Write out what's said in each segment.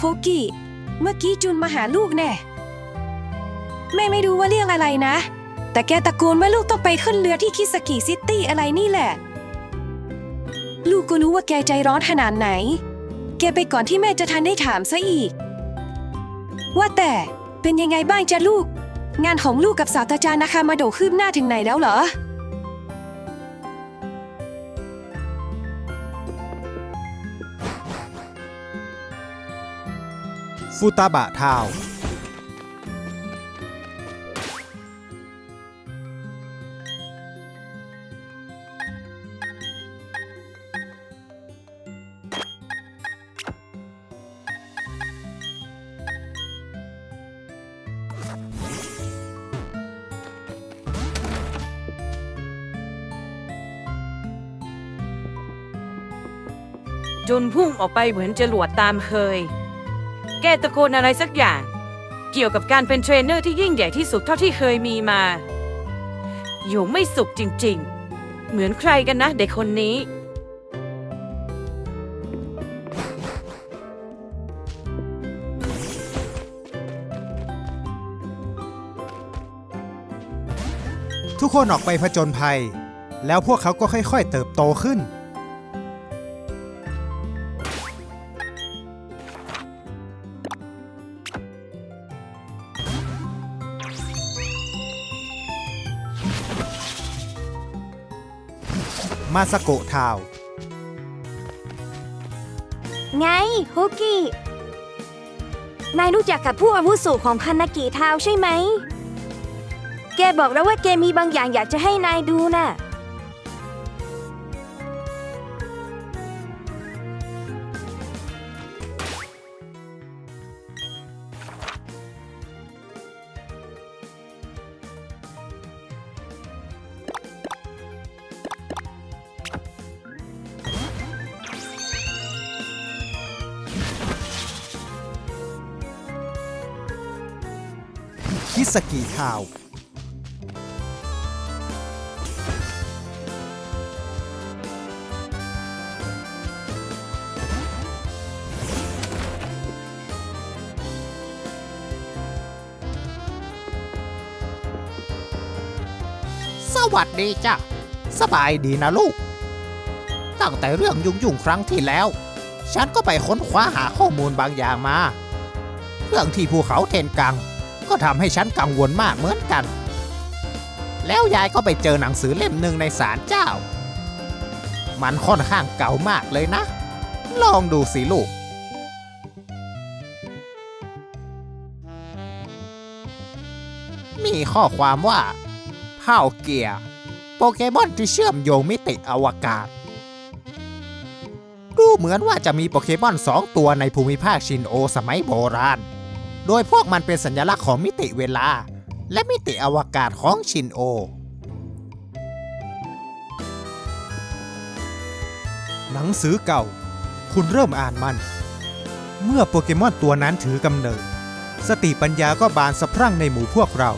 โฮกิเมื่อกี้จุนมาหาลูกแน่ แม่ไม่รู้ว่าเรียกอะไรนะ แต่แกตะโกนว่าลูกต้องไปขึ้นเรือที่คิสกิซิตี้อะไรนี่แหละ ลูกก็รู้ว่าแกใจร้อนขนาดไหน แกไปก่อนที่แม่จะทันได้ถามซะอีก ว่าแต่เป็นยังไงบ้างจ๊ะลูก งานของลูกกับศาสตราจารย์นะคะมาโดคืบหน้าถึงไหนแล้วเหรอ ฟูตาบะทาวจนพุ่งออกไปเหมือนจรวดตามเคย แกตะโกนอะไรสักอย่าง เกี่ยวกับการเป็นเทรนเนอร์ที่ยิ่งใหญ่ที่สุดเท่าที่เคยมีมาอยู่ไม่สุขจริงๆ เหมือนใครกันนะเด็กคนนี้ ทุกคนออกไปผจญภัย แล้วพวกเขาก็ค่อยๆเติบโตขึ้น มาสโกะทาว ไงฮุกินายรู้จักกับผู้อาวุโสของคันากิทาวใช่ไหม แกบอกแล้วว่าแกมีบางอย่างอยากจะให้นายดูน่ะ สกิทาว สวัสดีจ้ะ สบายดีนะลูก ตั้งแต่เรื่องยุ่งๆครั้งที่แล้ว ฉันก็ไปค้นคว้าหาข้อมูลบางอย่างมา เรื่องที่ภูเขาเทนกัง ก็ทำให้ฉันกังวลมากเหมือนกัน แล้วยายก็ไปเจอหนังสือเล่มหนึ่งในศาลเจ้า มันค่อนข้างเก่ามากเลยนะ ลองดูสิลูก มีข้อความว่าเผ่าเกียร์โปเกมอนที่เชื่อมโยงมิติอวกาศ ดูเหมือนว่าจะมีโปเกมอนสองตัวในภูมิภาคชินโอสมัยโบราณ โดยพวกมันเป็นสัญลักษณ์ของมิติเวลา และมิติอวกาศของชินโอ หนังสือเก่า คุณเริ่มอ่านมัน เมื่อโปเกมอนตัวนั้นถือกำเนิด สติปัญญาก็บานสะพรั่งในหมู่พวกเรา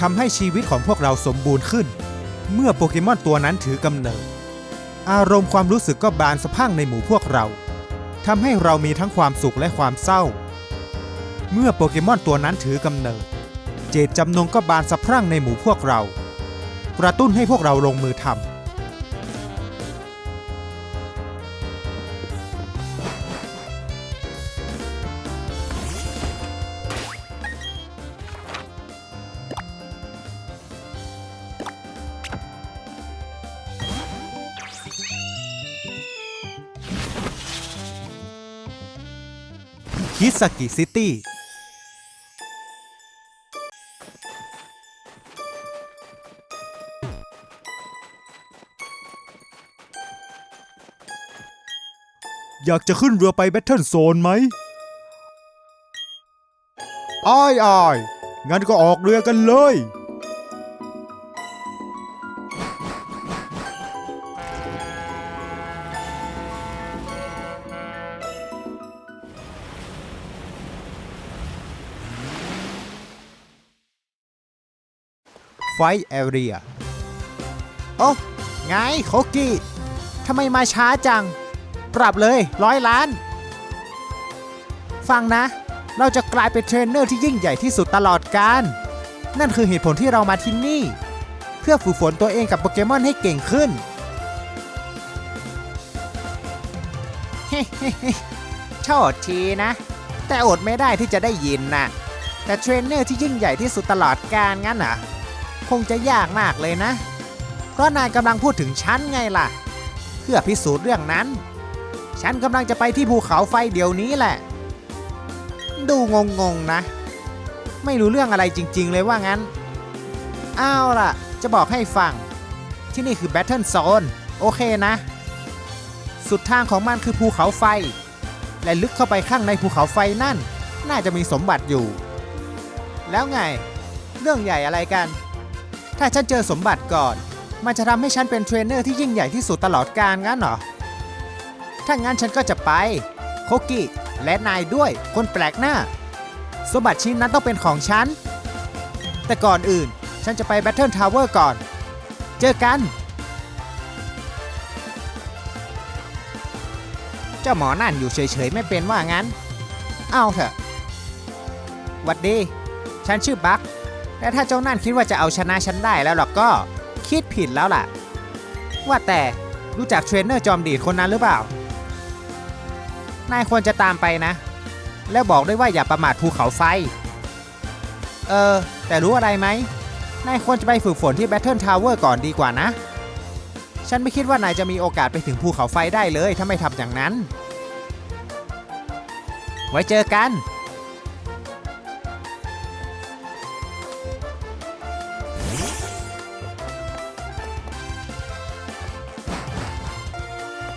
ทำให้ชีวิตของพวกเราสมบูรณ์ขึ้น เมื่อโปเกมอนตัวนั้นถือกำเนิด อารมณ์ความรู้สึกก็บานสะพรั่งในหมู่พวกเราทำให้เรามีทั้งความสุขและความเศร้า เมื่อโปเกมอนตัวนั้นถือกำเนิด เจตจำนงก็บานสะพรั่งในหมู่พวกเรา กระตุ้นให้พวกเราลงมือทำคิสกิซิตี้ อยากจะขึ้นเรือไปแบทเทิลโซนไหมอ้ายอ้ายงั้นก็ออกเรือกันเลย ไฟแอเรีย โอ้ไงโคกี้ทำไมมาช้าจัง ปรับเลยร้อยล้าน ฟังนะ เราจะกลายเป็นเทรนเนอร์ที่ยิ่งใหญ่ที่สุดตลอดกาลนั่นคือเหตุผลที่เรามาที่นี่ เพื่อฝึกฝนตัวเองกับโปเกมอนให้เก่งขึ้นโทษทีนะ แต่อดไม่ได้ที่จะได้ยินนะแต่เทรนเนอร์ที่ยิ่งใหญ่ที่สุดตลอดกาลงั้นอะ คงจะยากมากเลยนะ เพราะนายกำลังพูดถึงฉันไงล่ะ เพื่อพิสูจน์เรื่องนั้น ฉันกำลังจะไปที่ภูเขาไฟเดี๋ยวนี้แหละ ดูงงๆนะ ไม่รู้เรื่องอะไรจริง ๆ เลยว่างั้นเอาวล่ะ จะบอกให้ฟัง ที่นี่คือ Battle Zone โอเคนะ สุดทางของมันคือภูเขาไฟ และลึกเข้าไปข้างในภูเขาไฟนั่น น่าจะมีสมบัติอยู่ แล้วไง เรื่องใหญ่อะไรกัน ถ้าฉันเจอสมบัติก่อน มันจะทำให้ฉันเป็นเทรนเนอร์ที่ยิ่งใหญ่ที่สุดตลอดกาลงั้นเหรอ ถ้างั้นฉันก็จะไป โคกิและนายด้วย คนแปลกหน้า สมบัติชิ้นนั้นต้องเป็นของฉัน แต่ก่อนอื่นฉันจะไป Battle Tower ก่อน เจอกัน เจ้าหมอนั่นอยู่เฉยๆ ไม่เป็นว่างั้น เอาเถอะหวัดดี ฉันชื่อบัคและถ้าเจ้านั่นคิดว่าจะเอาชนะฉันได้แล้วหรอกก็ คิดผิดแล้วล่ะ ว่าแต่รู้จักเทรนเนอร์จอมดีดคนนั้นหรือเปล่า นายควรจะตามไปนะ แล้วบอกด้วยว่าอย่าประมาทภูเขาไฟ เออ แต่รู้อะไรไหม นายควรจะไปฝึกฝนที่ Battle Tower ก่อนดีกว่านะ ฉันไม่คิดว่านายจะมีโอกาสไปถึงภูเขาไฟได้เลยถ้าไม่ทำอย่างนั้น ไว้เจอกัน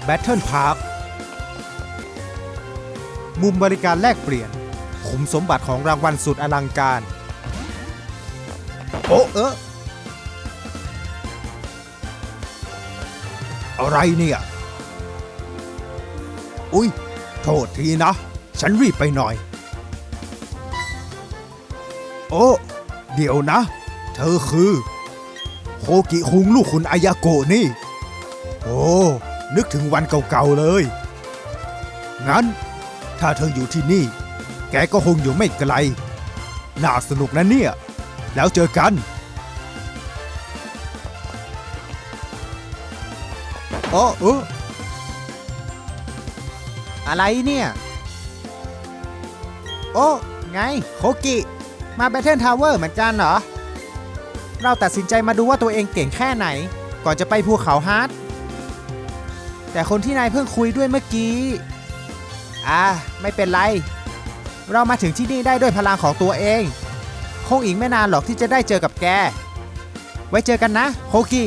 Battle Park มุมบริการแลกเปลี่ยน ขุมสมบัติของรางวัลสุดอลังการ โอ้เอออะไรเนี่ย อุ้ยโทษทีนะ ฉันรีบไปหน่อย โอ้ เดี๋ยวนะ เธอคือโคกิคุงลูกคุณอายาโกะนี่ โอ้ นึกถึงวันเก่าๆเลย งั้น ถ้าเธออยู่ที่นี่ แกก็คงอยู่ไม่ไกล น่าสนุกนะเนี่ย แล้วเจอกันโอ้เอออะไรเนี่ย โอ้ ไง โคกิ มาแบทเทิลทาวเวอร์เหมือนกันเหรอ เราตัดสินใจมาดูว่าตัวเองเก่งแค่ไหน ก่อนจะไปภูเขาฮาร์ดแต่คนที่นายเพิ่งคุยด้วยเมื่อกี้ อ่าไม่เป็นไร เรามาถึงที่นี่ได้ด้วยพลังของตัวเอง คงอีกไม่นานหรอกที่จะได้เจอกับแก ไว้เจอกันนะโคกิ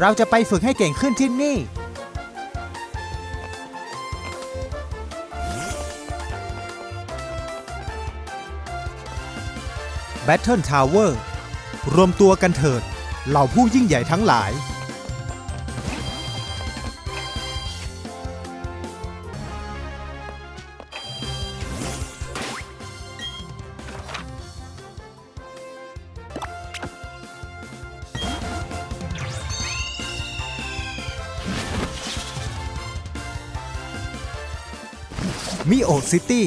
เราจะไปฝึกให้เก่งขึ้นที่นี่ Battle Tower รวมตัวกันเถิด เหล่าผู้ยิ่งใหญ่ทั้งหลาย มิโอซิตี้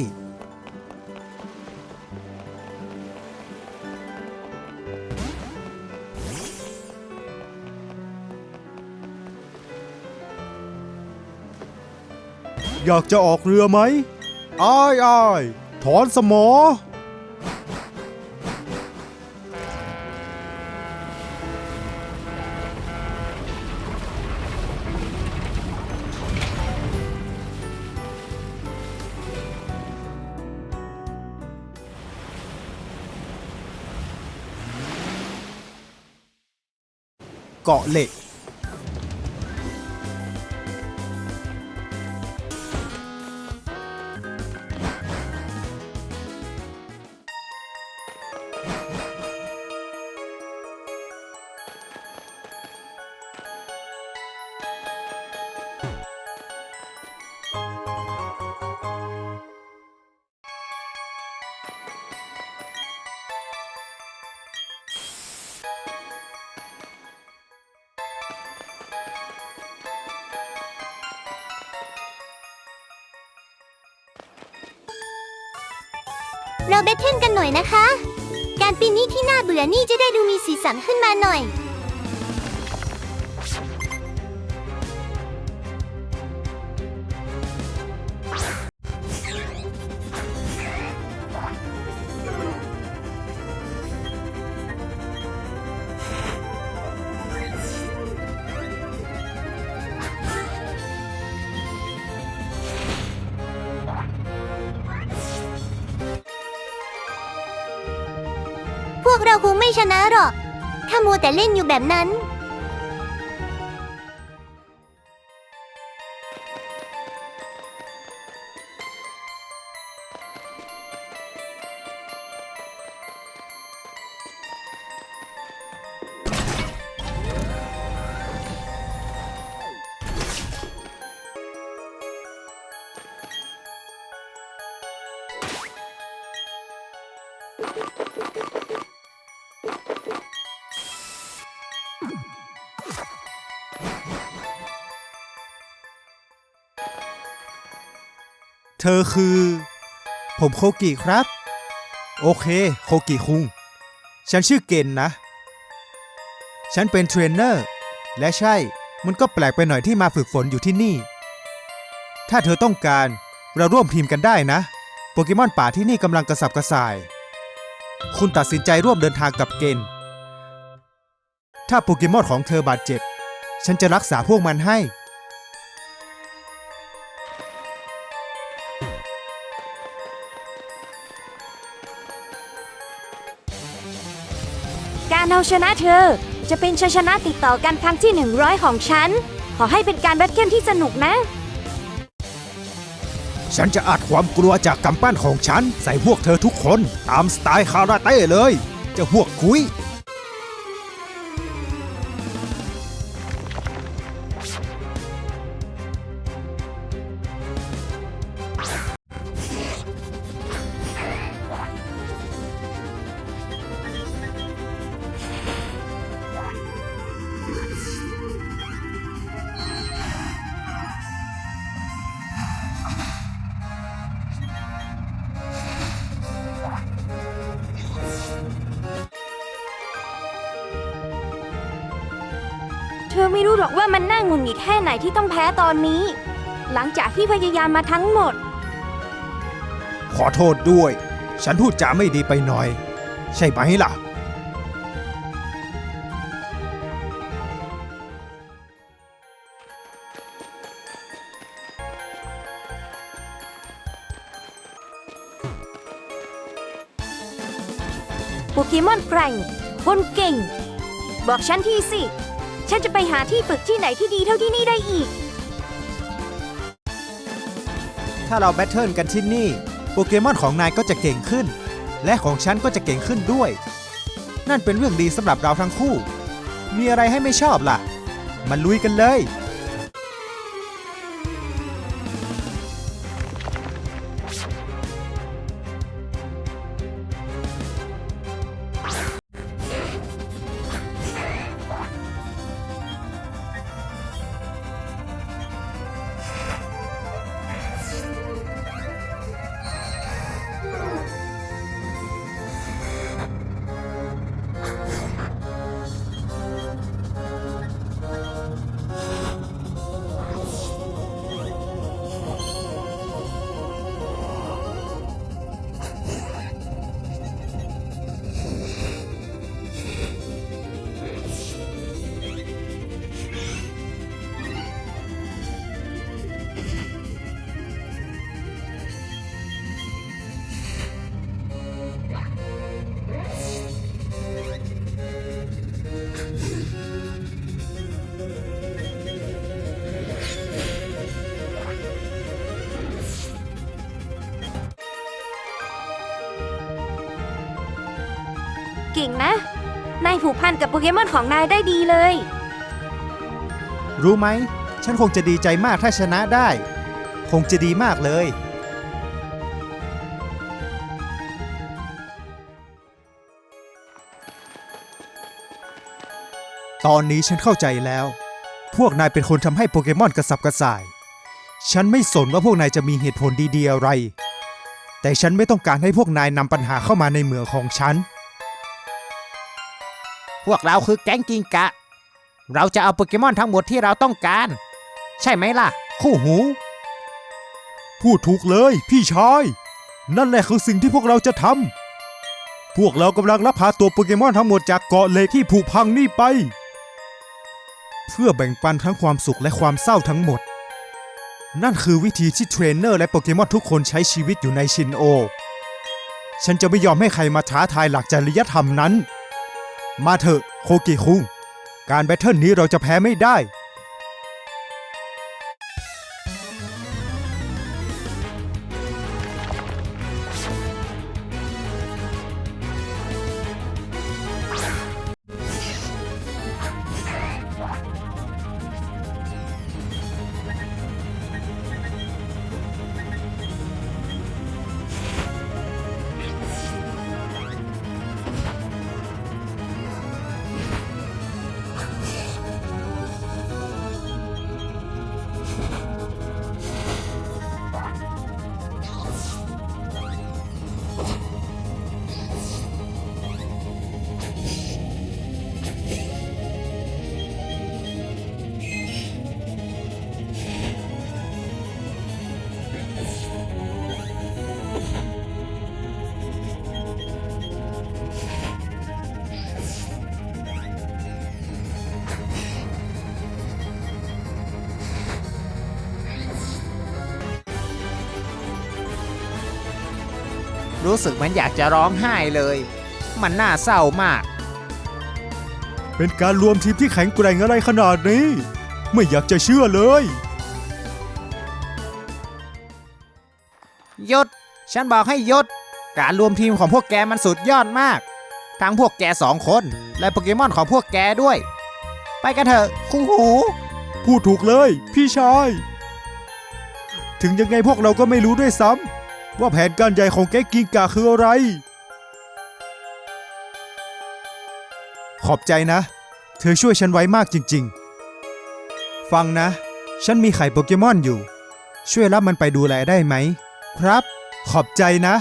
อยากจะออกเรือไหมอ้ายอ้ายถอนสมอ เก ล็กเราเบทเทนกันหน่อยนะคะ การปีนนี้ที่น่าเบื่อนี่จะได้ดูมีสีสันขึ้นมาหน่อย กเราคงไม่ชนะหรอก ถ้ามัวแต่เล่นอยู่แบบนั้น เธอคือ ผมโคกิครับ โอเค โคกิคุง ฉันชื่อเกนนะ ฉันเป็นเทรนเนอร์ และใช่ มันก็แปลกไปหน่อยที่มาฝึกฝนอยู่ที่นี่ ถ้าเธอต้องการ เราร่วมทีมกันได้นะ โปเกมอนป่าที่นี่กำลังกระสับกระส่าย คุณตัดสินใจร่วมเดินทางกับเกน ถ้าโปเกมอนของเธอบาดเจ็บ ฉันจะรักษาพวกมันให้ ชนะเธอ จะเป็นชัยชนะติดต่อกันครั้งที่ 100 ของฉัน ขอให้เป็นการแบทเทิลที่สนุกนะ ฉันจะอัดความกลัวจากกำปั้นของฉัน ใส่พวกเธอทุกคน ตามสไตล์คาราเต้เลย จะพวกคุย ไม่รู้หรอกว่ามันน่าหงุดหงิดแค่ไหนที่ต้องแพ้ตอนนี้ หลังจากที่พยายามมาทั้งหมด ขอโทษด้วย ฉันพูดจาไม่ดีไปหน่อย ใช่ไหมล่ะ โปเกมอนแกร่งคนเก่ง บอกฉันทีสิ ฉันจะไปหาที่ฝึกที่ไหนที่ดีเท่าที่นี่ได้อีก ถ้าเราแบทเทิลกันที่นี่ โปเกมอนของนายก็จะเก่งขึ้น และของฉันก็จะเก่งขึ้นด้วย นั่นเป็นเรื่องดีสำหรับเราทั้งคู่ มีอะไรให้ไม่ชอบล่ะ มันลุยกันเลย นะ นายผูกพันกับโปเกมอนของนายได้ดีเลย รู้ไหม ฉันคงจะดีใจมากถ้าชนะได้ คงจะดีมากเลย ตอนนี้ฉันเข้าใจแล้ว พวกนายเป็นคนทำให้โปเกมอนกระสับกระส่าย ฉันไม่สนว่าพวกนายจะมีเหตุผลดีๆอะไร แต่ฉันไม่ต้องการให้พวกนายนำปัญหาเข้ามาในเมืองของฉัน พวกเราคือแก๊งกิงกะ เราจะเอาโปเกมอนทั้งหมดที่เราต้องการ ใช่ไหมล่ะ คู่หู พูดถูกเลยพี่ชาย นั่นแหละคือสิ่งที่พวกเราจะทำ พวกเรากำลังลักพาตัวโปเกมอนทั้งหมดจากเกาะเลที่ผุพังนี่ไป เพื่อแบ่งปันทั้งความสุขและความเศร้าทั้งหมด นั่นคือวิธีที่เทรนเนอร์และโปเกมอนทุกคนใช้ชีวิตอยู่ในชินโอ ฉันจะไม่ยอมให้ใครมาท้าทายหลักจริยธรรมนั้น มาเถอะโคกิคุง การแบทเทิลนี้เราจะแพ้ไม่ได้ รู้สึกเหมือนอยากจะร้องไห้เลย มันน่าเศร้ามาก เป็นการรวมทีมที่แข็งแกร่งอะไรขนาดนี้ ไม่อยากจะเชื่อเลย ยศ ฉันบอกให้ยศ การรวมทีมของพวกแกมันสุดยอดมาก ทั้งพวกแกสองคน และโปเกมอนของพวกแกด้วย ไปกันเถอะคู่หู พูดถูกเลย พี่ชาย ถึงยังไงพวกเราก็ไม่รู้ด้วยซ้ำ ว่าแผนการใหญ่ของแก๊กกิงกาคืออะไร ขอบใจนะ เธอช่วยฉันไว้มากจริง ๆ ฟังนะ ฉันมีไข่โปเกมอนอยู่ ช่วยรับมันไปดูแลได้ไหม ครับ ขอบใจนะ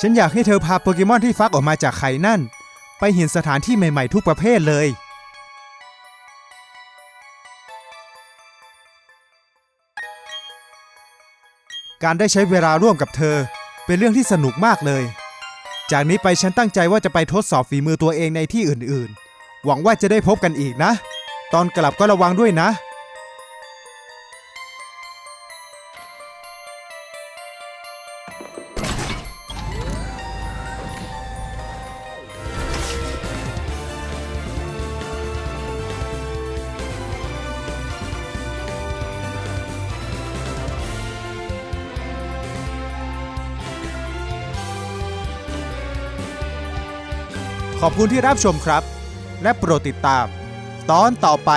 ฉันอยากให้เธอพาโปเกมอนที่ฟักออกมาจากไข่นั่น ไปเห็นสถานที่ใหม่ ๆ ทุกประเภทเลย การได้ใช้เวลาร่วมกับเธอ เป็นเรื่องที่สนุกมากเลย จากนี้ไปฉันตั้งใจว่าจะไปทดสอบฝีมือตัวเองในที่อื่นๆ หวังว่าจะได้พบกันอีกนะ ตอนกลับก็ระวังด้วยนะ ขอบคุณที่รับชมครับ และโปรดติดตาม ตอนต่อไป